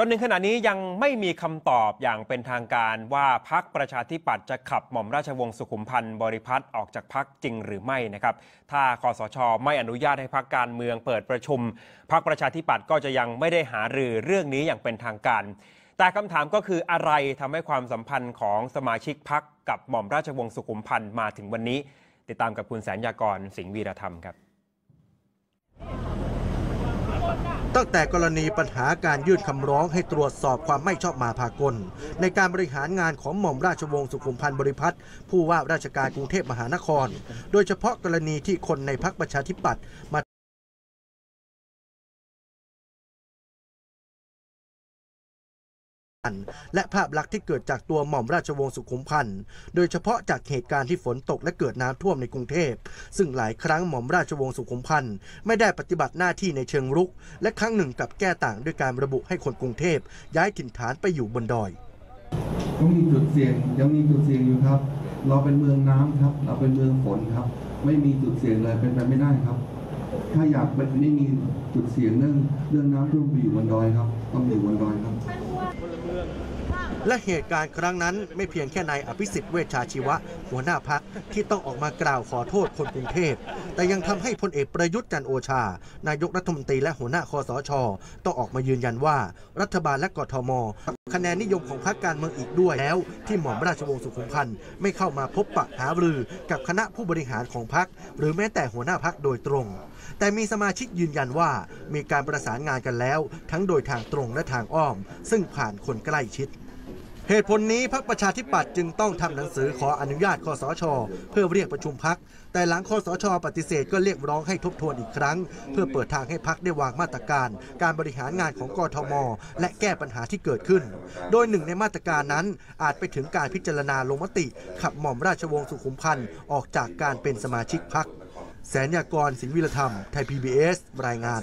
จนถึงขณะนี้ยังไม่มีคำตอบอย่างเป็นทางการว่าพักประชาธิปัตย์จะขับหม่อมราชวงศ์สุขุมพันธ์บริพัตรออกจากพักจริงหรือไม่นะครับ ถ้าคอสชไม่อนุญาตให้พักการเมืองเปิดประชุม พักประชาธิปัตย์ก็จะยังไม่ได้หารือเรื่องนี้อย่างเป็นทางการ แต่คำถามก็คืออะไรทำให้ความสัมพันธ์ของสมาชิกพักกับหม่อมราชวงศ์สุขุมพันธ์มาถึงวันนี้ ติดตามกับคุณแสนยากรสิงห์วีรธรรมครับ ตั้งแต่กรณีปัญหาการยื่นคำร้องให้ตรวจสอบความไม่ชอบมาพากล ในการบริหารงานของหม่อมราชวงศ์สุขุมพันธ์บริพัตรผู้ว่าราชการกรุงเทพมหานคร โดยเฉพาะกรณีที่คนในพักประชาธิปัตย์มา และภาพลักษณ์ที่เกิดจากตัวหม่อมราชวงศ์สุขุมพันธ์ โดยเฉพาะจากเหตุการณ์ที่ฝนตกและเกิดน้ำท่วมในกรุงเทพ ซึ่งหลายครั้งหม่อมราชวงศ์สุขุมพันธ์ไม่ได้ปฏิบัติหน้าที่ในเชิงรุก และครั้งหนึ่งกับแก้ต่างด้วยการระบุให้คนกรุงเทพย้ายถิ่นฐานไปอยู่บนดอยยังมีจุดเสี่ยงยังมีจุดเสี่ยงอยู่ครับ เราเป็นเมืองน้ำครับ เราเป็นเมืองฝนครับ ไม่มีจุดเสี่ยงเลยเป็นไปไม่ได้ครับ ถ้าอยากไม่มีจุดเสี่ยงเรื่องเรื่องน้ำท่วมไปอยู่บนดอยครับ ต้องอยู่บนดอย และเหตุการณ์ครั้งนั้นไม่เพียงแค่นายอภิสิทธิ์เวชชาชีวะ หัวหน้าพักที่ต้องออกมากล่าวขอโทษคนกรุงเทพ แต่ยังทำให้พลเอกประยุทธ์จันโอชา นายกรัฐมนตรีและหัวหน้าคอสช ต้องออกมายืนยันว่า รัฐบาลและกทม คะแนนนิยมของพรรคการเมืองอีกด้วยแล้ว ที่หม่อมราชวงศ์สุขุมพันธ์ไม่เข้ามาพบปะหารือกับคณะผู้บริหารของพรรคหรือแม้แต่หัวหน้าพรรคโดยตรง แต่มีสมาชิกยืนยันว่ามีการประสานงานกันแล้ว ทั้งโดยทางตรงและทางอ้อม ซึ่งผ่านคนใกล้ชิด เหตุผลนี้พรรคประชาธิปัตย์จึงต้องทำหนังสือขออนุญาตคอสช เพื่อเรียกประชุมพัก แต่หลังคอสช ปฏิเสธก็เรียกร้องให้ทบทวนอีกครั้ง เพื่อเปิดทางให้พักได้วางมาตรการ การบริหารงานของกทม และแก้ปัญหาที่เกิดขึ้น โดยหนึ่งในมาตรการนั้นอาจไปถึงการพิจารณาลงมติ ขับหม่อมราชวงศ์สุขุมพันธ์ออกจากการเป็นสมาชิกพักแสนยากรสิงห์วิรธรรม ไทย PBS รายงาน